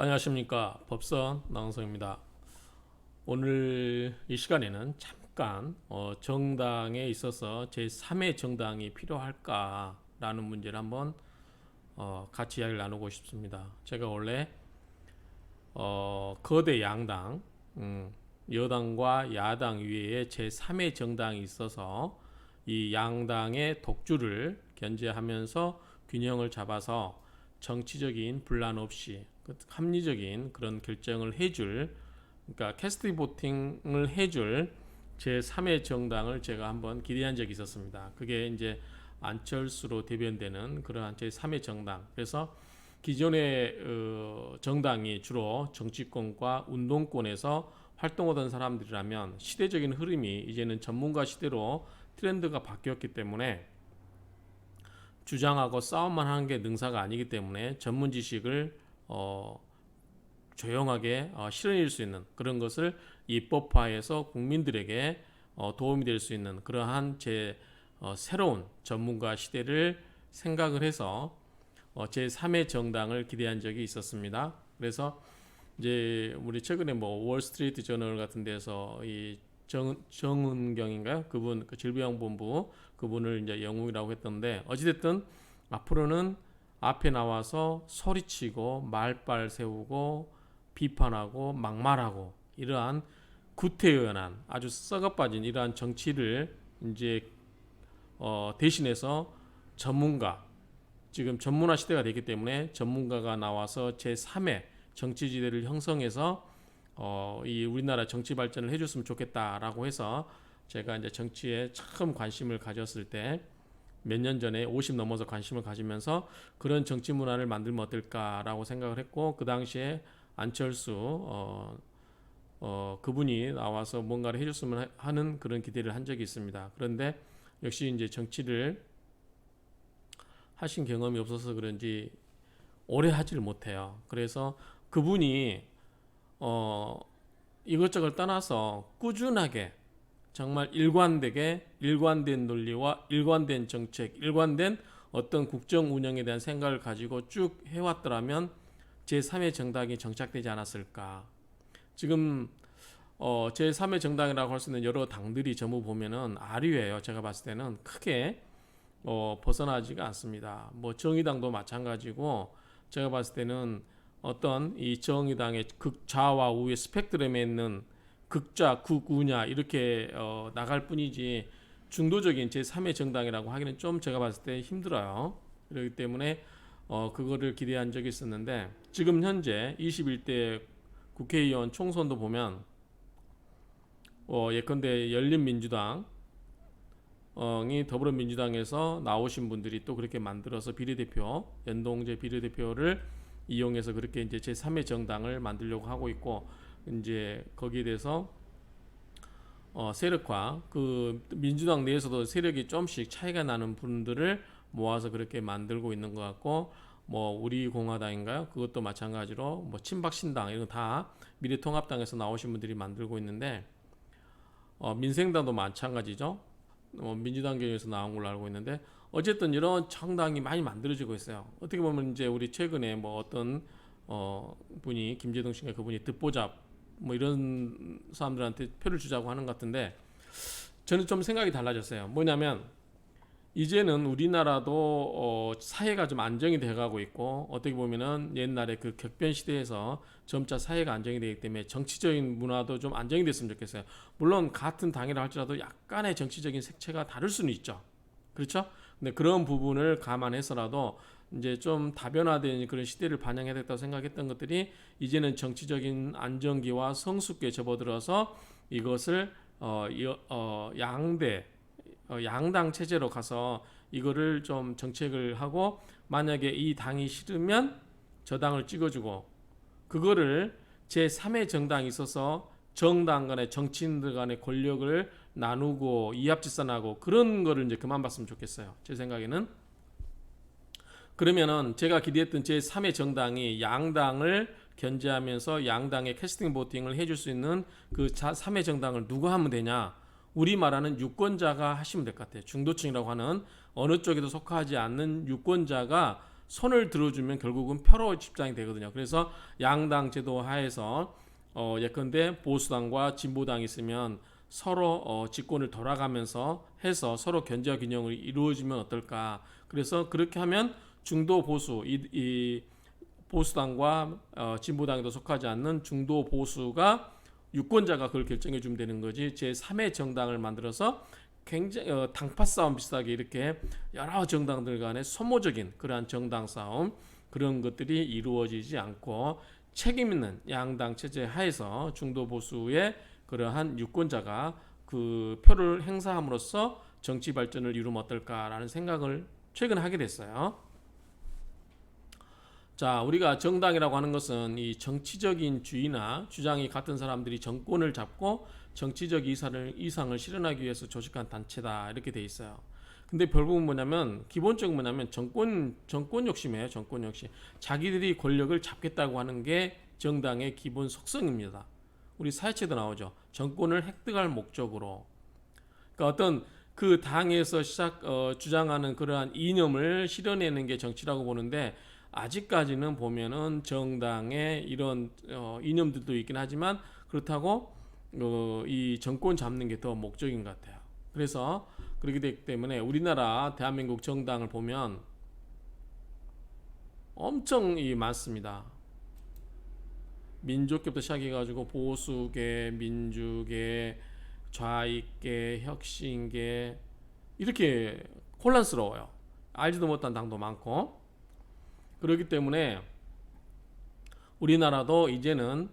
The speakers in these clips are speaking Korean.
안녕하십니까 법선 나은성입니다. 오늘 이 시간에는 잠깐 어, 정당에 있어서 제 3의 정당이 필요할까 라는 문제를 한번 어, 같이 이야기를 나누고 싶습니다. 제가 원래 어, 거대 양당 음, 여당과 야당 위에 제 3의 정당이 있어서 이 양당의 독주를 견제하면서 균형을 잡아서 정치적인 분란 없이 그 합리적인 그런 결정을 해줄 그러니까 캐스트 보팅을 해줄 제 3의 정당을 제가 한번 기대한 적이 있었습니다. 그게 이제 안철수로 대변되는 그러한 제 3의 정당. 그래서 기존의 어, 정당이 주로 정치권과 운동권에서 활동하던 사람들이라면 시대적인 흐름이 이제는 전문가 시대로 트렌드가 바뀌었기 때문에 주장하고 싸움만 하는 게 능사가 아니기 때문에 전문 지식을 어, 조용하게 어, 실현일 수 있는 그런 것을 입법화해서 국민들에게 어, 도움이 될 수 있는 그러한 제 어, 새로운 전문가 시대를 생각을 해서 어, 제 3의 정당을 기대한 적이 있었습니다. 그래서 이제 우리 최근에 뭐 월스트리트 저널 같은 데서 이 정, 정은경인가요? 그분 그 질병본부 그분을 이제 영웅이라고 했던데 어찌됐든 앞으로는 앞에 나와서 소리치고 말빨 세우고 비판하고 막말하고 이러한 구태연한 아주 썩어빠진 이러한 정치를 이제 어 대신해서 전문가 지금 전문화 시대가 됐기 때문에 전문가가 나와서 제 3의 정치지대를 형성해서 어, 이 우리나라 정치 발전을 해줬으면 좋겠다라고 해서 제가 이제 정치에 처음 관심을 가졌을 때 몇 년 전에 50 넘어서 관심을 가지면서 그런 정치 문화를 만들면 어떨까라고 생각을 했고 그 당시에 안철수 어, 어, 그분이 나와서 뭔가를 해줬으면 하는 그런 기대를 한 적이 있습니다. 그런데 역시 이제 정치를 하신 경험이 없어서 그런지 오래 하지를 못해요. 그래서 그분이 어 이것저것 떠나서 꾸준하게 정말 일관되게 일관된 논리와 일관된 정책, 일관된 어떤 국정 운영에 대한 생각을 가지고 쭉 해왔더라면 제3의 정당이 정착되지 않았을까. 지금 어, 제3의 정당이라고 할 수 있는 여러 당들이 전부 보면은 아류예요. 제가 봤을 때는 크게 어, 벗어나지가 않습니다. 뭐 정의당도 마찬가지고 제가 봤을 때는 어떤 이 정의당의 극좌와 우의 스펙트럼에 있는 극좌, 극우냐 이렇게 어, 나갈 뿐이지 중도적인 제 3의 정당이라고 하기는 좀 제가 봤을 때 힘들어요. 그렇기 때문에 어, 그거를 기대한 적이 있었는데 지금 현재 21대 국회의원 총선도 보면 어, 예컨대 열린민주당 이 더불어민주당에서 나오신 분들이 또 그렇게 만들어서 비례대표 연동제 비례대표를 이용해서 그렇게 이제 제 3의 정당을 만들려고 하고 있고 이제 거기에 대해서 어, 세력화 그 민주당 내에서도 세력이 좀씩 차이가 나는 분들을 모아서 그렇게 만들고 있는 것 같고 뭐 우리 공화당인가요? 그것도 마찬가지로 뭐 친박 신당 이런 거다 미래통합당에서 나오신 분들이 만들고 있는데 어, 민생당도 마찬가지죠. 어, 민주당 경에서 나온 걸로 알고 있는데 어쨌든 이런 정당이 많이 만들어지고 있어요. 어떻게 보면 이제 우리 최근에 뭐 어떤 어 분이 김재동 씨가 그분이 듣보잡 뭐 이런 사람들한테 표를 주자고 하는 것 같은데 저는 좀 생각이 달라졌어요. 뭐냐면 이제는 우리나라도 어 사회가 좀 안정이 돼가고 있고 어떻게 보면은 옛날에 그 격변 시대에서 점차 사회가 안정이 되기 때문에 정치적인 문화도 좀 안정이 됐으면 좋겠어요. 물론 같은 당이라 할지라도 약간의 정치적인 색채가 다를 수는 있죠. 그렇죠? 근데 그런 부분을 감안해서라도 이제 좀 다변화된 그런 시대를 반영해야 됐다고 생각했던 것들이 이제는 정치적인 안정기와 성숙기에 접어들어서 이것을 어, 어 양대 어, 양당 체제로 가서 이거를 좀 정책을 하고 만약에 이 당이 싫으면 저 당을 찍어주고 그거를 제 3의 정당이 있어서 정당 간의 정치인들 간의 권력을 나누고 이합집산하고 그런 거를 이제 그만 봤으면 좋겠어요. 제 생각에는 그러면은 제가 기대했던 제 3의 정당이 양당을 견제하면서 양당의 캐스팅 보팅을 해줄 수 있는 그 3의 정당을 누가 하면 되냐? 우리 말하는 유권자가 하시면 될 것 같아요. 중도층이라고 하는 어느 쪽에도 속하지 않는 유권자가 손을 들어주면 결국은 표로 집장이 되거든요. 그래서 양당 제도 하에서 어, 예컨대 보수당과 진보당이 있으면 서로 어, 집권을 돌아가면서 해서 서로 견제와 균형을 이루어지면 어떨까? 그래서 그렇게 하면 중도 보수 이, 이 보수당과 어, 진보당에도 속하지 않는 중도 보수가 유권자가 그걸 결정해 주면 되는 거지 제 3의 정당을 만들어서 굉장히 어, 당파 싸움 비슷하게 이렇게 여러 정당들 간의 소모적인 그러한 정당 싸움 그런 것들이 이루어지지 않고 책임 있는 양당 체제 하에서 중도 보수의 그러한 유권자가 그 표를 행사함으로써 정치 발전을 이루면 어떨까라는 생각을 최근 하게 됐어요. 자, 우리가 정당이라고 하는 것은 이 정치적인 주의나 주장이 같은 사람들이 정권을 잡고 정치적 이상을 이상을 실현하기 위해서 조직한 단체다 이렇게 돼 있어요. 근데 결국은 뭐냐면 기본적인 뭐냐면 정권 정권 욕심이에요. 정권 욕심. 자기들이 권력을 잡겠다고 하는 게 정당의 기본 속성입니다. 우리 사회체도 나오죠. 정권을 획득할 목적으로. 그러니까 어떤 그 당에서 시작 어, 주장하는 그러한 이념을 실현해내는 게 정치라고 보는데 아직까지는 보면은 정당의 이런 어, 이념들도 있긴 하지만 그렇다고 어, 이 정권 잡는 게 더 목적인 것 같아요. 그래서 그렇게 되기 때문에 우리나라 대한민국 정당을 보면 엄청 이 많습니다. 민족계부터 시작해가지고 보수계, 민주계, 좌익계, 혁신계 이렇게 혼란스러워요. 알지도 못한 당도 많고 그렇기 때문에 우리나라도 이제는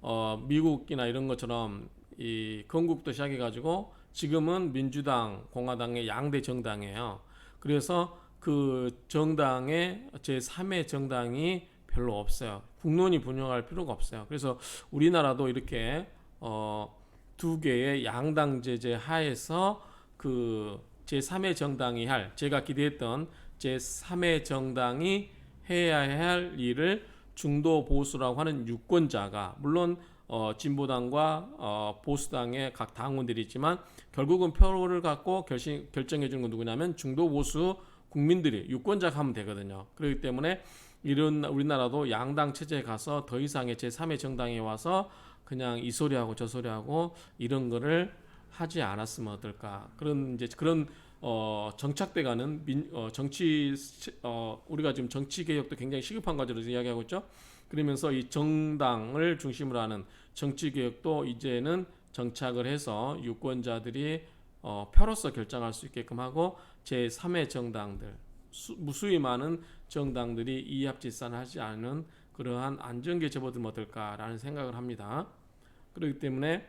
어, 미국이나 이런 것처럼 이 건국도 시작해 가지고 지금은 민주당, 공화당의 양대 정당이에요. 그래서 그 정당의 제 3의 정당이 별로 없어요. 국론이 분열할 필요가 없어요. 그래서 우리나라도 이렇게 어, 두 개의 양당 제재 하에서 그 제 3의 정당이 할 제가 기대했던 제 3의 정당이 해야 할 일을 중도 보수라고 하는 유권자가 물론 어, 진보당과 어, 보수당의 각 당원들이 있지만 결국은 표를 갖고 결심, 결정해 주는 건 누구냐면 중도 보수 국민들이 유권자가 하면 되거든요. 그렇기 때문에 이런 우리나라도 양당 체제에 가서 더 이상의 제 3의 정당에 와서 그냥 이 소리하고 저 소리하고 이런 거를 하지 않았으면 어떨까 그런 이제 그런 어, 정착돼가는 민, 어, 정치 어, 우리가 지금 정치 개혁도 굉장히 시급한 과제로 이야기하고 있죠. 그러면서 이 정당을 중심으로 하는 정치 개혁도 이제는 정착을 해서 유권자들이 어, 표로서 결정할 수 있게끔 하고 제 3의 정당들 수, 무수히 많은 정당들이 이합집산하지 않은 그러한 안정계 제보들면 어떨까라는 생각을 합니다. 그렇기 때문에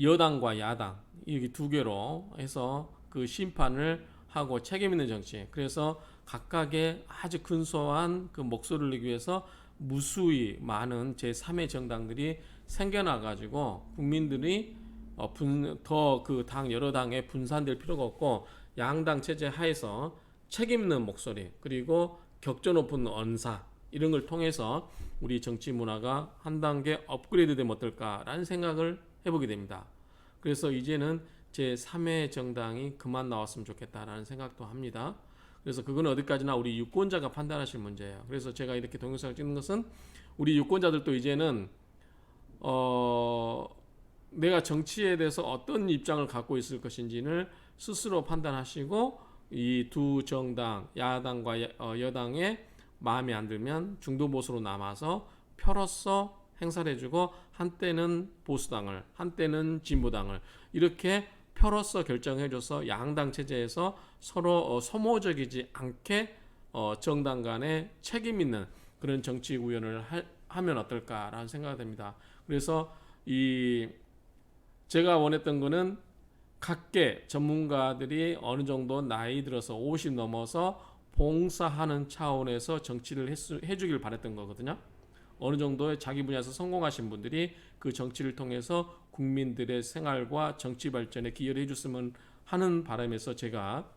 여당과 야당 여기 두 개로 해서 그 심판을 하고 책임 있는 정치. 그래서 각각의 아주 근소한 그 목소리를 내기 위해서 무수히 많은 제 3의 정당들이 생겨나 가지고 국민들이 어, 더그 당 여러 당에 분산될 필요가 없고 양당 체제 하에서 책임 있는 목소리 그리고 격조 높은 언사 이런 걸 통해서 우리 정치 문화가 한 단계 업그레이드 되면 어떨까라는 생각을 해보게 됩니다. 그래서 이제는 제 3회 정당이 그만 나왔으면 좋겠다라는 생각도 합니다. 그래서 그건 어디까지나 우리 유권자가 판단하실 문제예요. 그래서 제가 이렇게 동영상을 찍는 것은 우리 유권자들도 이제는 어 내가 정치에 대해서 어떤 입장을 갖고 있을 것인지를 스스로 판단하시고 이 두 정당 야당과 여, 어, 여당의 마음에 안 들면 중도 보수로 남아서 표로서 행사를 해주고 한때는 보수당을 한때는 진보당을 이렇게 표로서 결정해줘서 양당 체제에서 서로 어, 소모적이지 않게 어, 정당 간에 책임 있는 그런 정치 구현을 하, 하면 어떨까라는 생각이 듭니다. 그래서 이 제가 원했던 거는 각계 전문가들이 어느 정도 나이 들어서 50 넘어서 봉사하는 차원에서 정치를 했, 해주길 바랬던 거거든요. 어느 정도의 자기 분야에서 성공하신 분들이 그 정치를 통해서 국민들의 생활과 정치 발전에 기여를 해줬으면 하는 바람에서 제가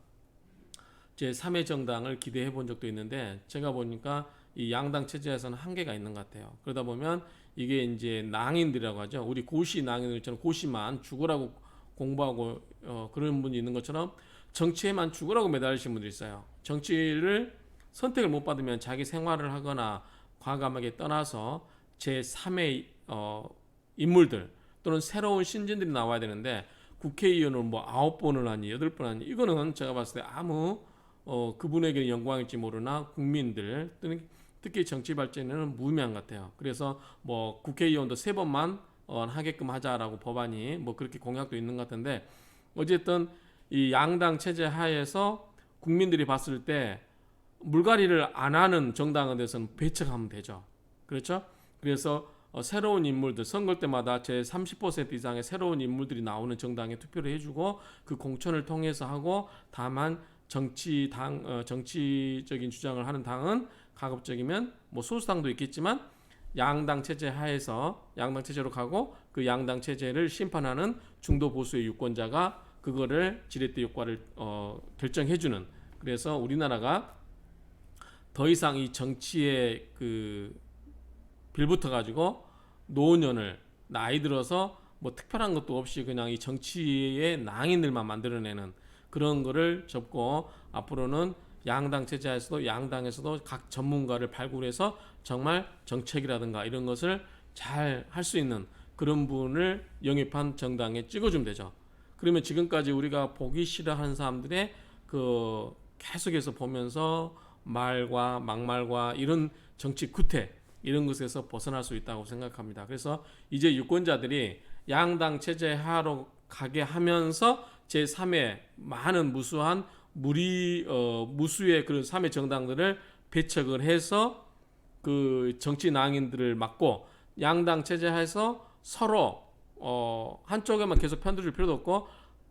제 3회 정당을 기대해 본 적도 있는데 제가 보니까 이 양당 체제에서는 한계가 있는 것 같아요. 그러다 보면 이게 이제 낭인들이라고 하죠. 우리 고시 낭인들처럼 고시만 죽으라고 공부하고 어, 그런 분이 있는 것처럼 정치에만 죽으라고 매달리신 분들이 있어요. 정치를 선택을 못 받으면 자기 생활을 하거나 과감하게 떠나서 제 3의 어, 인물들 또는 새로운 신진들이 나와야 되는데 국회의원을 뭐 아홉 번을 하니 여덟 번 하니 이거는 제가 봤을 때 아무 어, 그분에게 영광일지 모르나 국민들 또는 특히 정치 발전에는 무의미한 것 같아요. 그래서 뭐 국회의원도 세 번만 어, 하게끔 하자라고 법안이 뭐 그렇게 공약도 있는 것 같은데 어쨌든 이 양당 체제 하에서 국민들이 봤을 때 물갈이를 안 하는 정당에 대해서는 배척하면 되죠. 그렇죠? 그래서 어, 새로운 인물들 선거 때마다 제 30% 이상의 새로운 인물들이 나오는 정당에 투표를 해주고 그 공천을 통해서 하고 다만 정치 당 어, 정치적인 주장을 하는 당은 가급적이면 뭐 소수당도 있겠지만 양당 체제 하에서 양당 체제로 가고 그 양당 체제를 심판하는 중도 보수의 유권자가 그거를 지렛대 효과를 어, 결정해주는 그래서 우리나라가 더 이상 이 정치에 그 빌붙어 가지고 노년을 나이 들어서 뭐 특별한 것도 없이 그냥 이 정치의 낭인들만 만들어내는 그런 거를 접고 앞으로는 양당 체제에서도 양당에서도 각 전문가를 발굴해서 정말 정책이라든가 이런 것을 잘 할 수 있는 그런 분을 영입한 정당에 찍어주면 되죠. 그러면 지금까지 우리가 보기 싫어하는 사람들의 그 계속해서 보면서 말과 막말과 이런 정치 구태 이런 것에서 벗어날 수 있다고 생각합니다. 그래서 이제 유권자들이 양당 체제 하로 가게 하면서 제 3의 많은 무수한 무리 어, 무수의 그런 3의 정당들을 배척을 해서 그 정치 낭인들을 막고 양당 체제 하에서 서로 어, 한쪽에만 계속 편들을 필요도 없고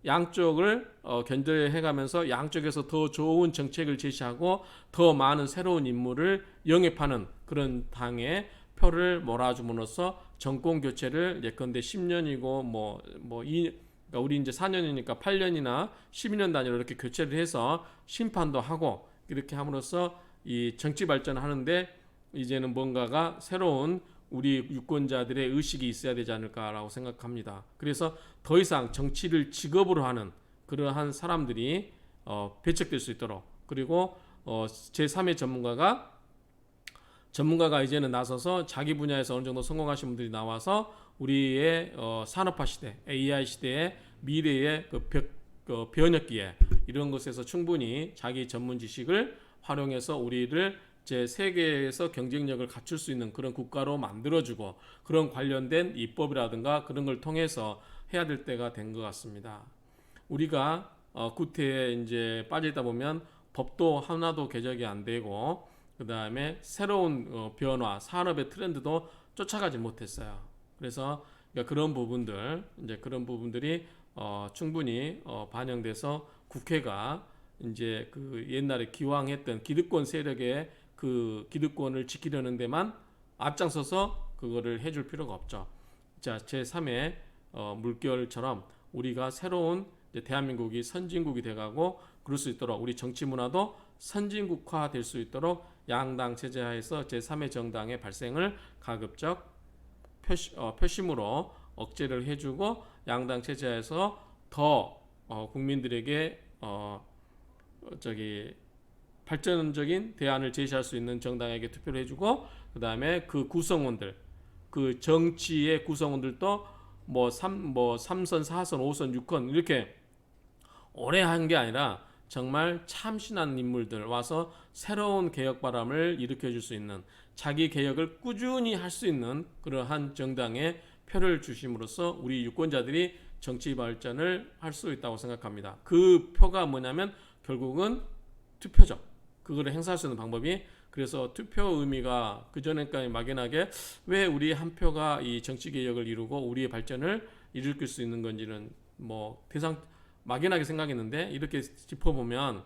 양쪽을 어, 견제해가면서 양쪽에서 더 좋은 정책을 제시하고 더 많은 새로운 인물을 영입하는 그런 당에 표를 몰아줌으로써 정권 교체를 예컨대 10년이고 뭐뭐 이 그러니까 우리 이제 4년이니까 8년이나 12년 단위로 이렇게 교체를 해서 심판도 하고 이렇게 함으로써 이 정치 발전하는데 이제는 뭔가가 새로운 우리 유권자들의 의식이 있어야 되지 않을까라고 생각합니다. 그래서 더 이상 정치를 직업으로 하는 그러한 사람들이 어, 배척될 수 있도록 그리고 어, 제3의 전문가가 전문가가 이제는 나서서 자기 분야에서 어느 정도 성공하신 분들이 나와서 우리의 어, 산업화 시대, AI 시대의 미래의 그, 벽, 그 변혁기에 이런 것에서 충분히 자기 전문 지식을 활용해서 우리를 제 세계에서 경쟁력을 갖출 수 있는 그런 국가로 만들어주고 그런 관련된 입법이라든가 그런 걸 통해서 해야 될 때가 된 것 같습니다. 우리가 어, 구태에 이제 빠져있다 보면 법도 하나도 개정이 안 되고 그 다음에 새로운 어, 변화, 산업의 트렌드도 쫓아가지 못했어요. 그래서 그러니까 그런 부분들, 이제 그런 부분들이 어, 충분히 어, 반영돼서 국회가 이제 그 옛날에 기왕했던 기득권 세력의 그 기득권을 지키려는 데만 앞장서서 그거를 해줄 필요가 없죠. 자, 제 3의 어, 물결처럼 우리가 새로운 대한민국이 선진국이 돼가고 그럴 수 있도록 우리 정치 문화도 선진국화 될 수 있도록 양당 체제 하에서 제 3의 정당의 발생을 가급적 표시, 어, 표심으로 억제를 해주고 양당 체제에서 더 어, 국민들에게 어, 저기 발전적인 대안을 제시할 수 있는 정당에게 투표를 해주고 그 다음에 그 구성원들 그 정치의 구성원들도 뭐 3, 뭐 3선, 4선, 5선, 6선 이렇게 오래 한 게 아니라 정말 참신한 인물들 와서 새로운 개혁 바람을 일으켜 줄 수 있는 자기 개혁을 꾸준히 할 수 있는 그러한 정당에 표를 주심으로써 우리 유권자들이 정치 발전을 할 수 있다고 생각합니다. 그 표가 뭐냐면 결국은 투표죠. 그거를 행사할 수 있는 방법이 그래서 투표 의미가 그 전에까지 막연하게 왜 우리 한 표가 이 정치 개혁을 이루고 우리의 발전을 일으킬 수 있는 건지는 뭐 대상 막연하게 생각했는데 이렇게 짚어보면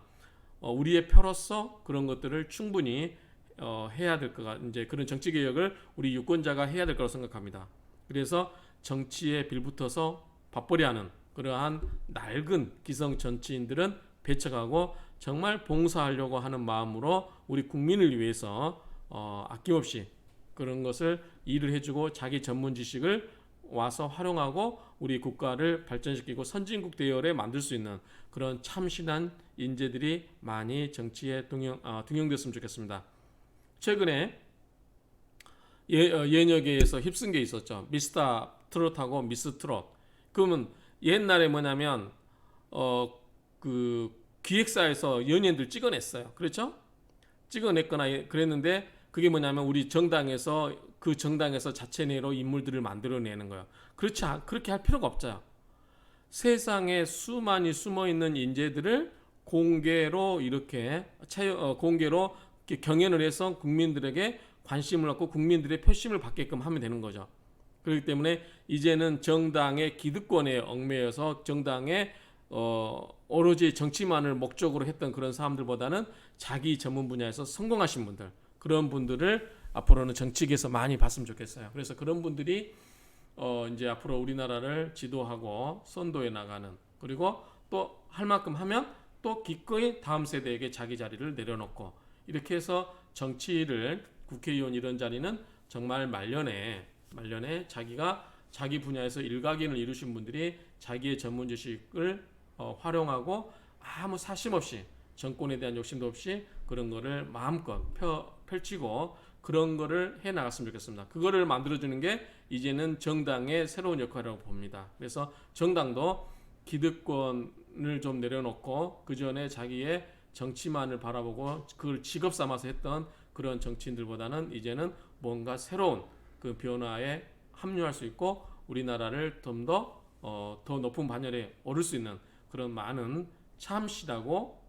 어, 우리의 표로서 그런 것들을 충분히 어, 해야 될 거가 이제 그런 정치 개혁을 우리 유권자가 해야 될 거라고 생각합니다. 그래서 정치에 빌붙어서 밥벌이하는 그러한 낡은 기성 정치인들은 배척하고 정말 봉사하려고 하는 마음으로 우리 국민을 위해서 어, 아낌없이 그런 것을 일을 해주고 자기 전문 지식을 와서 활용하고 우리 국가를 발전시키고 선진국 대열에 만들 수 있는 그런 참신한 인재들이 많이 정치에 등용, 아, 등용됐으면 좋겠습니다. 최근에 예, 어, 예녀계에서 휩쓴 게 있었죠. 미스터 트롯하고 미스 트롯. 그러면 옛날에 뭐냐면 어 그 기획사에서 연예인들 찍어냈어요. 그렇죠? 찍어냈거나 예- 그랬는데 그게 뭐냐면 우리 정당에서 그 정당에서 자체 내로 인물들을 만들어내는 거예요. 그렇지 않- 그렇게 할 필요가 없죠. 세상에 수많이 숨어 있는 인재들을 공개로 이렇게 어, 공개로 경연을 해서 국민들에게 관심을 갖고 국민들의 표심을 받게끔 하면 되는 거죠. 그렇기 때문에 이제는 정당의 기득권에 얽매여서 정당의 어, 오로지 정치만을 목적으로 했던 그런 사람들보다는 자기 전문 분야에서 성공하신 분들 그런 분들을 앞으로는 정치계에서 많이 봤으면 좋겠어요. 그래서 그런 분들이 어, 이제 앞으로 우리나라를 지도하고 선도해 나가는 그리고 또 할 만큼 하면 또 기꺼이 다음 세대에게 자기 자리를 내려놓고 이렇게 해서 정치를 국회의원 이런 자리는 정말 말년에 말년에 자기가 자기 분야에서 일각견을 이루신 분들이 자기의 전문 지식을 어, 활용하고 아무 사심 없이 정권에 대한 욕심도 없이 그런 거를 마음껏 펴, 펼치고 그런 거를 해 나갔으면 좋겠습니다. 그거를 만들어주는 게 이제는 정당의 새로운 역할이라고 봅니다. 그래서 정당도 기득권을 좀 내려놓고 그 전에 자기의 정치만을 바라보고 그걸 직업 삼아서 했던 그런 정치인들보다는 이제는 뭔가 새로운 그 변화에 합류할 수 있고 우리나라를 좀더 어, 더 높은 반열에 오를 수 있는 그런 많은 참신하고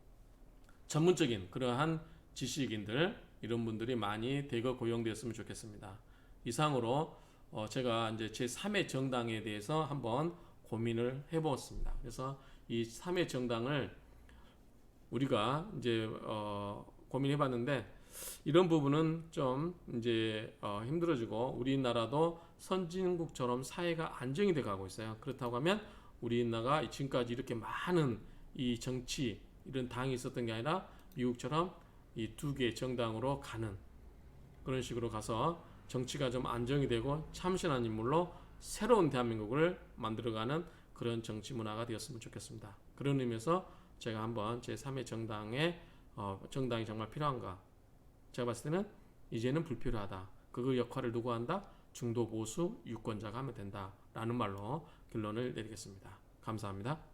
전문적인 그러한 지식인들 이런 분들이 많이 대거 고용되었으면 좋겠습니다. 이상으로 어, 제가 이제 제 3의 정당에 대해서 한번 고민을 해보았습니다. 그래서 이 3의 정당을 우리가 이제 어, 고민해봤는데 이런 부분은 좀 이제 어, 힘들어지고 우리나라도 선진국처럼 사회가 안정이 돼 가고 있어요. 그렇다고 하면 우리나라가 지금까지 이렇게 많은 이 정치 이런 당이 있었던 게 아니라 미국처럼 이 두 개의 정당으로 가는 그런 식으로 가서 정치가 좀 안정이 되고 참신한 인물로 새로운 대한민국을 만들어가는 그런 정치 문화가 되었으면 좋겠습니다. 그런 의미에서 제가 한번 제 3의 정당의 어, 정당이 정말 필요한가? 제가 봤을 때는 이제는 불필요하다. 그 역할을 누구 한다? 중도 보수 유권자가 하면 된다라는 말로 결론을 내리겠습니다. 감사합니다.